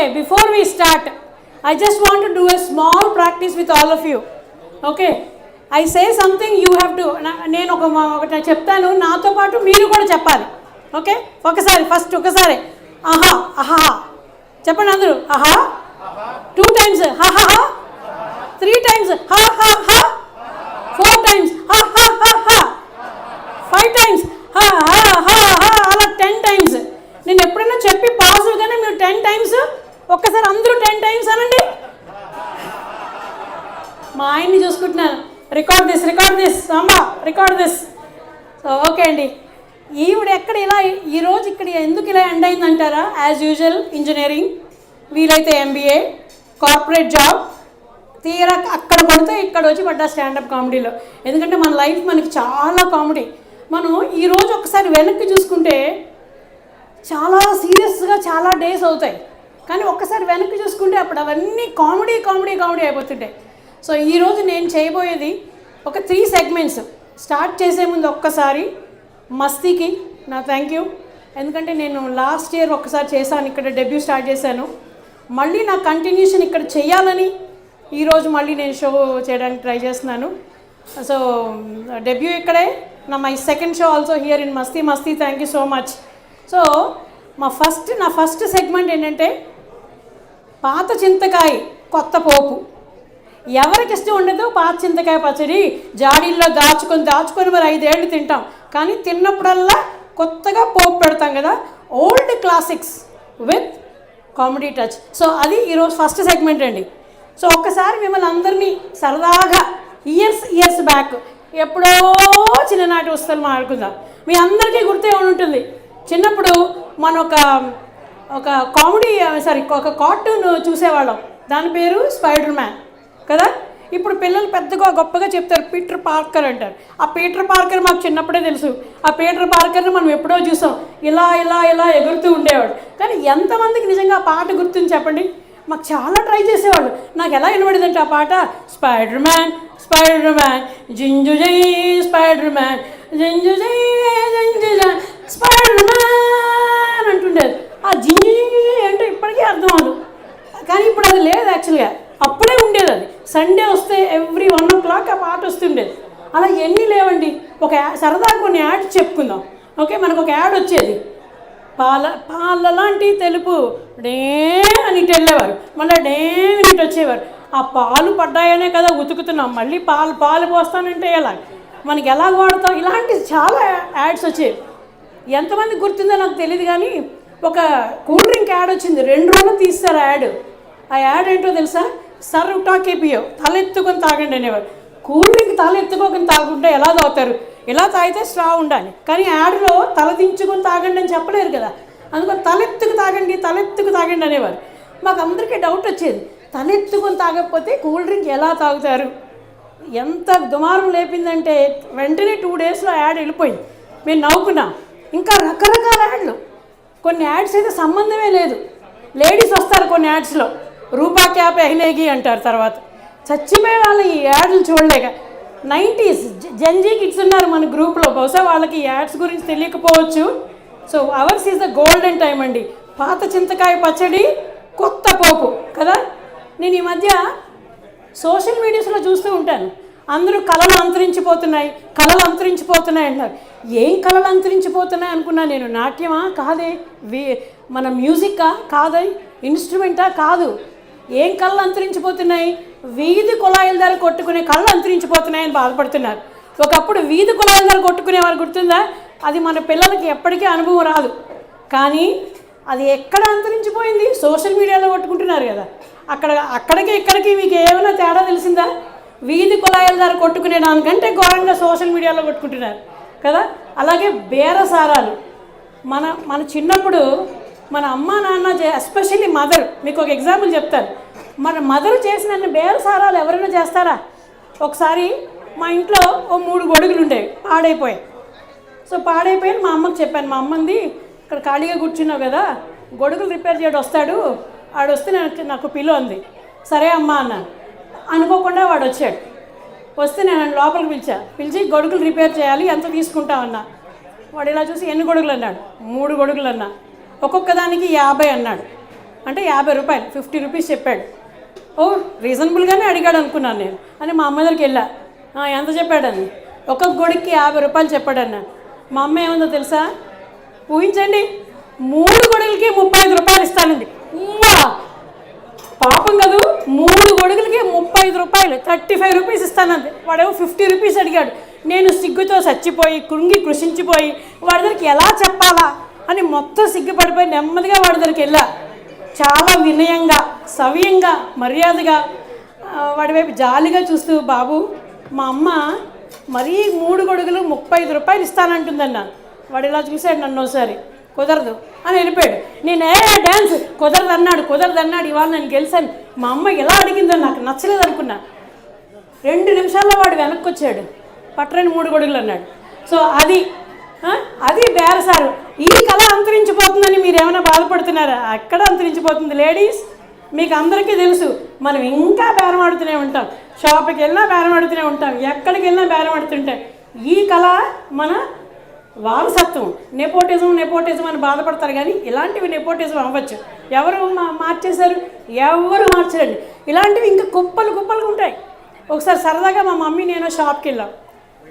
Okay, before we start, I just want to do a small practice with all of you. Okay, I say something you have to. నా- నేను ఒక ఒకటి చెప్తాను నాతో పాటు మీరు కూడా చెప్పాలి ఓకే ఒకసారి ఫస్ట్ ఒకసారి ఆహా ఆహా చెప్పండి అందరూ ఆహా టూ టైమ్స్ హా త్రీ టైమ్స్ హా హా హా ఫోర్ టైమ్స్ హా హా హా హా ఫైవ్ టైమ్స్ హా హా హా హా అలా టెన్ టైమ్స్ నేను ఎప్పుడైనా చెప్పి పాజిటివ్గానే మీరు టెన్ టైమ్స్ ఒక్కసారి అందరూ టెన్ టైమ్స్ అనండి మా ఆయన్ని చూసుకుంటున్నాను రికార్డ్ దిస్ రికార్డ్ దిస్ అమ్మా రికార్డ్ దిస్ సో ఓకే అండి. ఈవిడ ఎక్కడ ఇలా ఈరోజు ఇక్కడ ఎందుకు ఇలా ఎండ్ అయిందంటారా? యాజ్ యూజువల్ ఇంజనీరింగ్ వీలైతే ఎంబీఏ కార్పొరేట్ జాబ్ తీరా అక్కడ పడితే ఇక్కడ వచ్చి పడ్డా స్టాండప్ కామెడీలో ఎందుకంటే మన లైఫ్ మనకి చాలా కామెడీ మనం ఈరోజు ఒకసారి వెనక్కి చూసుకుంటే చాలా సీరియస్గా చాలా డేస్ అవుతాయి. కానీ ఒక్కసారి వెనక్కి చూసుకుంటే అప్పుడు అవన్నీ కామెడీ కామెడీ కామెడీ అయిపోతుంటాయి. సో ఈరోజు నేను చేయబోయేది ఒక త్రీ సెగ్మెంట్స్ స్టార్ట్ చేసే ముందు ఒక్కసారి మస్తీకి నా థ్యాంక్ యూ ఎందుకంటే నేను లాస్ట్ ఇయర్ ఒకసారి చేశాను ఇక్కడ డెబ్యూ స్టార్ట్ చేశాను. మళ్ళీ నా కంటిన్యూషన్ ఇక్కడ చేయాలని ఈరోజు మళ్ళీ నేను షో చేయడానికి ట్రై చేస్తున్నాను. సో డెబ్యూ ఇక్కడే. నా my second show also here in Masti Masti thank you so much so మా ఫస్ట్ నా ఫస్ట్ సెగ్మెంట్ ఏంటంటే పాత చింతకాయ కొత్త పోపు. ఎవరికి ఇష్టం ఉండదు? పాత చింతకాయ పచ్చడి. జాడీల్లో దాచుకొని దాచుకొని మరి ఐదేళ్ళు తింటాం. కానీ తిన్నప్పుడల్లా కొత్తగా పోపు పెడతాం కదా. Old classics with comedy touch so అది ఈరోజు ఫస్ట్ సెగ్మెంట్ అండి. సో ఒక్కసారి మిమ్మల్ని అందరినీ సరదాగా ఇయర్స్ ఇయర్స్ బ్యాక్ ఎప్పుడో చిన్ననాటి వస్తువులు మాట్లాడుకుందాం. మీ అందరికీ గుర్తే ఉంటుంది. చిన్నప్పుడు మన ఒక ఒక కామెడీ సారీ ఒక కార్టూన్ చూసేవాళ్ళం. దాని పేరు స్పైడర్ మ్యాన్ కదా? ఇప్పుడు పిల్లలు పెద్దగా గొప్పగా చెప్తారు పీటర్ పార్కర్ అంటారు. ఆ పీటర్ పార్కర్ మాకు చిన్నప్పుడే తెలుసు. ఆ పీటర్ పార్కర్ని మనం ఎప్పుడో చూసాం. ఇలా ఇలా ఇలా ఎగురుతూ ఉండేవాడు. కానీ ఎంతమందికి నిజంగా ఆ పాట గుర్తుంది చెప్పండి. మాకు చాలా ట్రై చేసేవాళ్ళు. నాకు ఎలా వినబడిందంటే ఆ పాట స్పైడర్ మ్యాన్ స్పైడర్ మ్యాన్ జింజు జై స్పైడర్ మ్యాన్ జింజు జై జింజు జై స్పైడర్ మ్యాన్ అంటుండేది. ఆ జింజు జింజు అంటే ఇప్పటికీ అర్థం అవ్వదు. కానీ ఇప్పుడు అది లేదు యాక్చువల్గా. అప్పుడే ఉండేది అది. సండే వస్తే ఎవ్రీ వన్ ఓ క్లాక్ ఆ పాట వస్తుండేది. అలా ఎన్ని లేవండి? ఒక సరదా కొన్ని యాడ్స్ చెప్పుకుందాం. ఓకే మనకు ఒక యాడ్ వచ్చేది. పాల పాల లాంటి తెలుపు డే అని ఇటు వెళ్ళేవారు. మళ్ళీ డే అని ఇటు వచ్చేవారు. ఆ పాలు పడ్డాయనే కదా ఉతుకుతున్నాం. మళ్ళీ పాలు పాలు పోస్తానంటే ఎలా? మనకి ఎలా వాడతాం? ఇలాంటి చాలా యాడ్స్ వచ్చేవి. ఎంతమంది గుర్తుందో నాకు తెలియదు కానీ ఒక కూల్ డ్రింక్ యాడ్ వచ్చింది. రెండు రోజులు తీస్తారు ఆ యాడ్. ఆ యాడ్ ఏంటో తెలుసా? సర్వ్ టాకేపియో తలెత్తుకొని తాగండి అనేవారు కూల్ డ్రింక్ తల తాగుంటే ఎలా తాగుతారు? ఎలా తాగితే స్ట్రా ఉండాలి. కానీ యాడ్లో తల దించుకొని తాగండి అని చెప్పలేరు కదా. అందుకని తలెత్తుకు తాగండి తలెత్తుకు తాగండి అనేవారు. మాకు అందరికీ డౌట్ వచ్చేది. తలెత్తుకొని తాగకపోతే కూల్ డ్రింక్ ఎలా తాగుతారు? ఎంత దుమారం లేపిందంటే వెంటనే టూ డేస్లో యాడ్ వెళ్ళిపోయింది. మేము నవ్వుకున్నాం. ఇంకా రకరకాల యాడ్లు. కొన్ని యాడ్స్ అయితే సంబంధమే లేదు. లేడీస్ వస్తారు కొన్ని యాడ్స్లో. రూపా క్యాప్ ఎహ్లేగి అంటారు తర్వాత. చచ్చిపోయే వాళ్ళు ఈ యాడ్లు చూడలేక. నైంటీస్ జంజీ కిడ్స్ ఉన్నారు మన గ్రూప్లో. బహుశా వాళ్ళకి యాడ్స్ గురించి తెలియకపోవచ్చు. So ours is the golden time అండి. పాత చింతకాయ పచ్చడి కొత్త పోపు కదా? నేను ఈ మధ్య సోషల్ మీడియాస్లో చూస్తూ ఉంటాను. అందరూ కళలు అంతరించిపోతున్నాయి కళలు అంతరించిపోతున్నాయి అంటారు ఏం కళలు అంతరించిపోతున్నాయి అనుకున్నా నేను నాట్యమా? కాదే. వి మన మ్యూజిక్కా? కాదే. ఇన్స్ట్రుమెంటా? కాదు. ఏం కళ్ళు అంతరించిపోతున్నాయి? వీధి కుళాయిల ధర కొట్టుకునే కళలు అంతరించిపోతున్నాయని బాధపడుతున్నారు. ఒకప్పుడు వీధి కుళాయిల ధర కొట్టుకునేవారు గుర్తుందా? అది మన పిల్లలకి ఎప్పటికీ అనుభవం రాదు. కానీ అది ఎక్కడ అంతరించిపోయింది? సోషల్ మీడియాలో కొట్టుకుంటున్నారు కదా. అక్కడ అక్కడికి ఇక్కడికి మీకు ఏమైనా తేడా తెలిసిందా? వీధి కుళాయిల ధర కొట్టుకునే దానికంటే ఘోరంగా సోషల్ మీడియాలో కొట్టుకుంటున్నారు కదా. అలాగే బేరసారాలు. మన మన చిన్నప్పుడు మన అమ్మ నాన్న ఎస్పెషల్లీ మదర్ మీకు ఒక ఎగ్జాంపుల్ చెప్తాను. మన మదర్ చేసిన బేరసారాలు ఎవరైనా చేస్తారా? ఒకసారి మా ఇంట్లో ఓ మూడు గొడుగులు ఉండేవి పాడైపోయాయి. సో పాడైపోయి మా అమ్మకి చెప్పాను మా అమ్మంది ఇక్కడ ఖాళీగా కూర్చున్నావు కదా గొడుగులు రిపేర్ చేయడం వస్తాడు. వాడు వస్తే నాకు నాకు పిలో ఉంది సరే అమ్మా అన్నాను అనుకోకుండా వాడు వచ్చాడు. వస్తే నేను లోపలికి పిలిచా పిలిచి గొడుగులు రిపేర్ చేయాలి ఎంత తీసుకుంటామన్నా వాడు ఇలా చూసి ఎన్ని గొడుగులు? అన్నాడు. మూడు గొడుగులు అన్నా. ఒక్కొక్క దానికి యాభై అన్నాడు. అంటే యాభై రూపాయలు ఫిఫ్టీ రూపీస్ చెప్పాడు. ఓ రీజనబుల్గానే అడిగాడు అనుకున్నాను నేను. అని మా అమ్మ దగ్గరికి వెళ్ళా. ఎంత చెప్పాడని? ఒక్కొక్క గొడికి యాభై రూపాయలు చెప్పాడన్న. మా అమ్మ ఏముందో తెలుసా? ఊహించండి మూడు గొడుగులకి ముప్పై ఐదు రూపాయలు ఇస్తానండి పాపం కదూ మూడు గొడుగులకి ముప్పై ఐదు రూపాయలు థర్టీ ఫైవ్ రూపీస్ ఇస్తానంది. వాడేమో ఫిఫ్టీ రూపీస్ అడిగాడు. నేను సిగ్గుతో చచ్చిపోయి కృంగి కృషించిపోయి వాడి దగ్గరికి ఎలా చెప్పాలా? అని మొత్తం సిగ్గుపడిపోయి నెమ్మదిగా వాడి దగ్గరికి వెళ్ళా. చాలా వినయంగా సవ్యంగా మర్యాదగా వాడి వైపు జాలిగా చూస్తూ బాబు మా అమ్మ మరీ మూడు గొడుగులు ముప్పై ఐదు రూపాయలు ఇస్తానంటుందన్న. వాడు ఇలా చూశాడు నన్ను ఒకసారి. కుదరదు. అని వెళ్ళిపోయాడు. నేను ఏ డ్యాన్స్ కుదరదు అన్నాడు కుదరదు అన్నాడు. ఇవాళ నేను గెలిచాను. మా అమ్మ ఎలా అడిగిందో నాకు నచ్చలేదు అనుకున్నా. రెండు నిమిషాల్లో వాడు వెనక్కి వచ్చాడు. పట్టరని మూడు గొడుగులు అన్నాడు. సో అది అది బేరసారు ఈ కళ అంతరించిపోతుందని మీరు ఏమైనా బాధపడుతున్నారా? అక్కడ అంతరించిపోతుంది. లేడీస్ మీకు అందరికీ తెలుసు మనం ఇంకా బేరం ఆడుతూనే ఉంటాం. షాప్కి వెళ్ళినా బేరం ఆడుతూనే ఉంటాం. ఎక్కడికి వెళ్ళినా బేరం ఆడుతుంటాం ఈ కళ మన వారసత్వం. నెపోటిజం నెపోటిజం అని బాధపడతారు కానీ ఇలాంటివి నెపోటిజం అవ్వచ్చు. ఎవరు మా- మార్చేశారు? ఎవరు మార్చరండి? ఇలాంటివి ఇంకా కుప్పలు కుప్పలు ఉంటాయి. ఒకసారి సరదాగా మా మమ్మీ నేను షాప్కి వెళ్ళాం.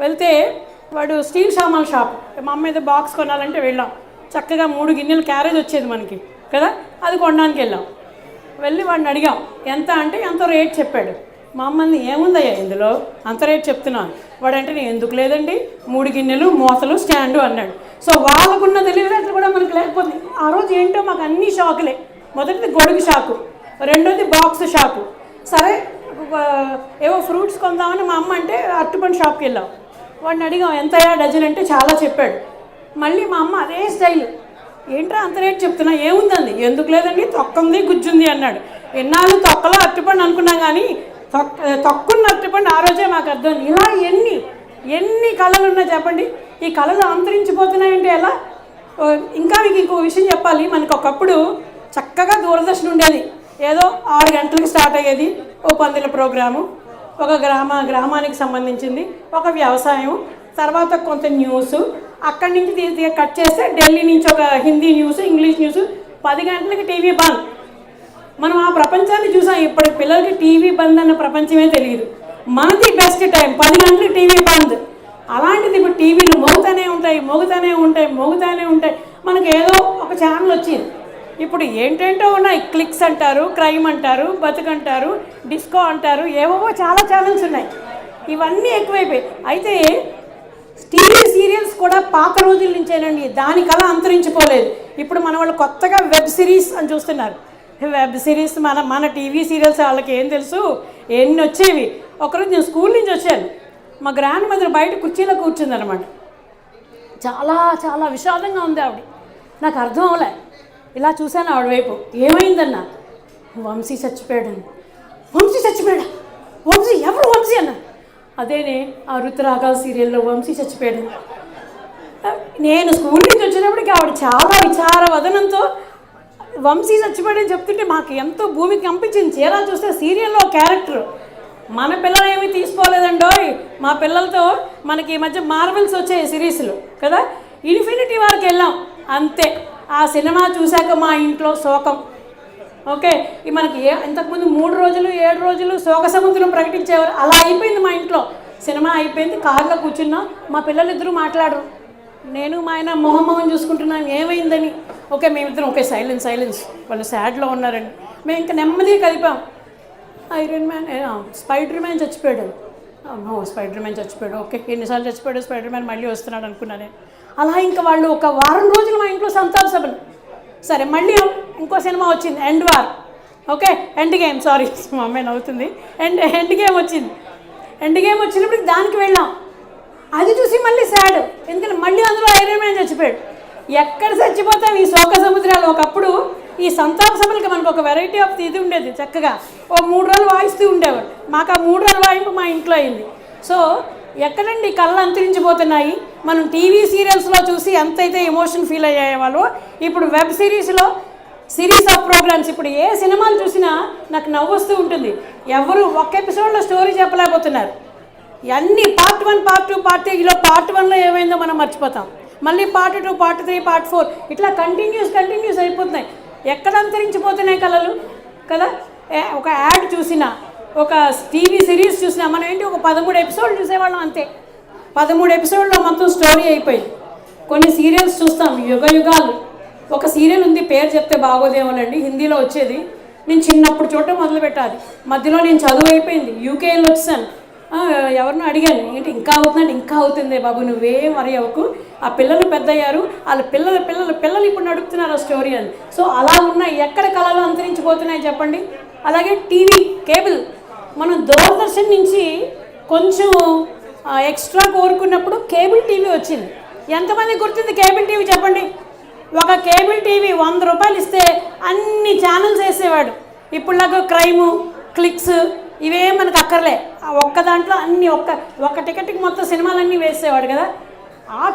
వెళ్తే వాడు స్టీల్ సామాన్ షాప్. మా అమ్మ ఏదో బాక్స్ కొనాలంటే వెళ్ళాం. చక్కగా మూడు గిన్నెలు క్యారేజ్ వచ్చేది మనకి కదా? అది కొనడానికి వెళ్ళాం. వెళ్ళి వాడిని అడిగాం ఎంత అంటే ఎంత రేట్ చెప్పాడు. మా అమ్మని ఏముందయ్యా ఇందులో? అంత రేట్ చెప్తున్నాను వాడంటే నేను ఎందుకు లేదండి? మూడు గిన్నెలు మూతలు స్టాండు అన్నాడు. సో వాళ్ళకున్న తెలివితేటలు కూడా మనకు లేకపోతే ఆ రోజు ఏంటో మాకు అన్ని షాకులే. మొదటిది గొడుగు షాకు రెండోది బాక్స్ షాకు. సరే ఏవో ఫ్రూట్స్ కొందామని మా అమ్మ అంటే అరటిపండు షాప్కి వెళ్ళాం. వాడిని అడిగాం ఎంతయా డజన్ అంటే చాలా చెప్పాడు. మళ్ళీ మా అమ్మ అదే స్టైల్. ఏంట్రా అంత రేట్ చెప్తున్నా? ఏముందండి ఎందుకు లేదండి? తొక్కంది గుజ్జుంది అన్నాడు. ఎన్నాళ్ళు తొక్కలో అరటిపండు అనుకున్నాం కానీ తొక్క తొక్కున్న అరటిపండు ఆ రోజే మాకు అర్థం ఇలా ఎన్ని ఎన్ని కళలు ఉన్నా చెప్పండి. ఈ కళలు అంతరించిపోతున్నాయంటే ఎలా? ఓ, ఇంకా మీకు ఇంకో విషయం చెప్పాలి. మనకు ఒకప్పుడు చక్కగా దూరదర్శన ఉండేది ఏదో ఆరు గంటలకు స్టార్ట్ అయ్యేది ఓ పందిల ప్రోగ్రాము. ఒక గ్రామ గ్రామానికి సంబంధించింది. ఒక వ్యవసాయం తర్వాత కొంత న్యూస్. అక్కడి నుంచి కట్ చేస్తే ఢిల్లీ నుంచి ఒక హిందీ న్యూస్ ఇంగ్లీష్ న్యూస్ పది గంటలకి టీవీ బంద్. మనం ఆ ప్రపంచాన్ని చూసాం ఇప్పటి పిల్లలకి టీవీ బంద్ అన్న ప్రపంచమే తెలియదు. మనది బెస్ట్ టైం పది గంటలకు టీవీ బంద్. అలాంటిది ఇప్పుడు టీవీలు మోగుతానే ఉంటాయి మోగుతూనే ఉంటాయి మోగుతూనే ఉంటాయి. మనకి ఏదో ఒక ఛానల్ వచ్చింది. ఇప్పుడు ఏంటేంటో ఉన్నాయి. క్లిక్స్ అంటారు క్రైమ్ అంటారు బతుకంటారు డిస్కో అంటారు ఏవేవో చాలా ఛానల్స్ ఉన్నాయి. ఇవన్నీ ఎక్కువైపోయాయి. అయితే టీవీ సీరియల్స్ కూడా పాత రోజుల నుంచేనండి. దాని కళ అంతరించిపోలేదు. ఇప్పుడు మన వాళ్ళు కొత్తగా వెబ్ సిరీస్ అని చూస్తున్నారు. వెబ్ సిరీస్ మన మన టీవీ సీరియల్స్ వాళ్ళకి ఏం తెలుసు? ఎన్ని వచ్చేవి? ఒకరోజు నేను స్కూల్ నుంచి వచ్చాను. మా గ్రాండ్ మదర్ బయట కుర్చీలో కూర్చుందనమాట చాలా చాలా విషాదంగా ఉంది ఆవిడ. నాకు అర్థం అవలే ఇలా చూశాను ఆవిడ వైపు ఏమైందన్న? వంశీ చచ్చిపోయాడని. వంశీ చచ్చిపోయాడా? వంశీ ఎవరు వంశీ అన్న? అదేనే ఆ రుతురాగాల సీరియల్లో వంశీ చచ్చిపోయాడు నేను స్కూల్ నుంచి వచ్చినప్పటికి ఆవిడ చాలా విచార వదనంతో వంశీ చచ్చిపోయాడని చెప్తుంటే మాకు ఎంతో భూమికి కంపించింది చీరా చూస్తే సీరియల్లో క్యారెక్టర్. మన పిల్లలు ఏమీ తీసుకోలేదండో మా పిల్లలతో మనకి ఈ మధ్య మార్వెల్స్ వచ్చాయి సిరీస్లు కదా? ఇన్ఫినిటీ వారికి వెళ్ళాం. అంతే. ఆ సినిమా చూశాక మా ఇంట్లో శోకం. ఓకే ఈ మనకి ఏ ఇంతకుముందు మూడు రోజులు ఏడు రోజులు శోక సముద్రం ప్రకటించేవారు. అలా అయిపోయింది మా ఇంట్లో. సినిమా అయిపోయింది కారులో కూర్చున్నాం. మా పిల్లలిద్దరూ మాట్లాడరు. నేను మా ఆయన మొహం మొహం చూసుకుంటున్నాం. ఏమైందని? ఓకే మేమిద్దరం ఓకే సైలెన్స్ సైలెన్స్. వాళ్ళు సాడ్లో ఉన్నారండి. మేము ఇంకా నెమ్మదిగా కలిపాం. ఐరన్ మ్యాన్ స్పైడర్ మ్యాన్ చచ్చిపోయాడు. అమ్మో స్పైడర్ మ్యాన్ చచ్చిపోయాడు. ఓకే ఎన్నిసార్లు చచ్చిపోయాడు? స్పైడర్ మ్యాన్ మళ్ళీ వస్తున్నాడు అనుకున్నాను అలా ఇంకా వాళ్ళు ఒక వారం రోజులు మా ఇంట్లో సంతాప సరే మళ్ళీ ఇంకో సినిమా వచ్చింది end war okay Endgame sorry మా అమ్మాయి నవ్వుతుంది. ఎండ్ ఎండ్ గేమ్ వచ్చింది. ఎండ్ గేమ్ వచ్చినప్పుడు దానికి వెళ్ళాం. అది చూసి మళ్ళీ సాడ్ ఎందుకంటే మళ్ళీ అందులో ఐరన్ మ్యాన్ చచ్చిపోయాడు. ఎక్కడ చచ్చిపోతాం ఈ శోక సముద్రాలు? ఒకప్పుడు ఈ సంతాప సభలకి మనకు ఒక వెరైటీ ఆఫ్ ఇది ఉండేది చక్కగా. ఓ మూడు రోజులు వాయిస్తూ ఉండేవాడు మాకు ఆ మూడు రోజులు వాయింపు మా ఇంట్లో అయింది. సో ఎక్కడండి కళ్ళు అంతరించిపోతున్నాయి? మనం టీవీ సీరియల్స్లో చూసి ఎంతైతే ఎమోషన్ ఫీల్ అయ్యాయో వాళ్ళు ఇప్పుడు వెబ్ సిరీస్లో సిరీస్ ఆఫ్ ప్రోగ్రామ్స్ ఇప్పుడు ఏ సినిమాలు చూసినా నాకు నవ్వు వస్తూ ఉంటుంది. ఎవరు ఒక ఎపిసోడ్లో స్టోరీ చెప్పలేకపోతున్నారు. అన్ని part one part two part three ఇలా పార్ట్ వన్లో ఏమైందో మనం మర్చిపోతాం. మళ్ళీ part two part three part four ఇట్లా కంటిన్యూస్ కంటిన్యూస్ అయిపోతున్నాయి. ఎక్కడ అంతరించిపోతున్నాయి కళలు? కదా? ఏ- ఒక యాడ్ చూసినా ఒక టీవీ సిరీస్ చూసినా. మనం ఏంటి ఒక పదమూడు ఎపిసోడ్లు చూసేవాళ్ళం అంతే. పదమూడు ఎపిసోడ్లో మొత్తం స్టోరీ అయిపోయింది. కొన్ని సీరియల్స్ చూస్తాం యుగ యుగాలు. ఒక సీరియల్ ఉంది పేరు చెప్తే బాగోదేమోనండి హిందీలో వచ్చేది. నేను చిన్నప్పుడు చూడటం మొదలుపెట్టాలి మధ్యలో నేను చదువు అయిపోయింది. యూకేలో వచ్చాను. ఎవరినో అడిగాను ఏంటి ఇంకా అవుతుందంటే ఇంకా అవుతుంది బాబు నువ్వే వరి అవ్వకు. ఆ పిల్లలు పెద్దయ్యారు. వాళ్ళ పిల్లల పిల్లల పిల్లలు ఇప్పుడు నడుపుతున్నారు ఆ స్టోరీ అని. సో అలా ఉన్నాయి. ఎక్కడ కళలు అంతరించిపోతున్నాయి చెప్పండి? అలాగే టీవీ కేబుల్. మనం దూరదర్శన్ నుంచి కొంచెం ఎక్స్ట్రా కోరుకున్నప్పుడు కేబుల్ టీవీ వచ్చింది. ఎంతమంది గుర్తుంది కేబుల్ టీవీ చెప్పండి? ఒక కేబుల్ టీవీ వంద రూపాయలు ఇస్తే అన్ని ఛానల్స్ వేసేవాడు. ఇప్పుడులాగా క్రైము క్లిక్స్ ఇవే మనకు అక్కర్లే. ఆ ఒక్క దాంట్లో అన్ని ఒక్క ఒక్క టికెట్కి మొత్తం సినిమాలన్నీ వేసేవాడు కదా. ఆ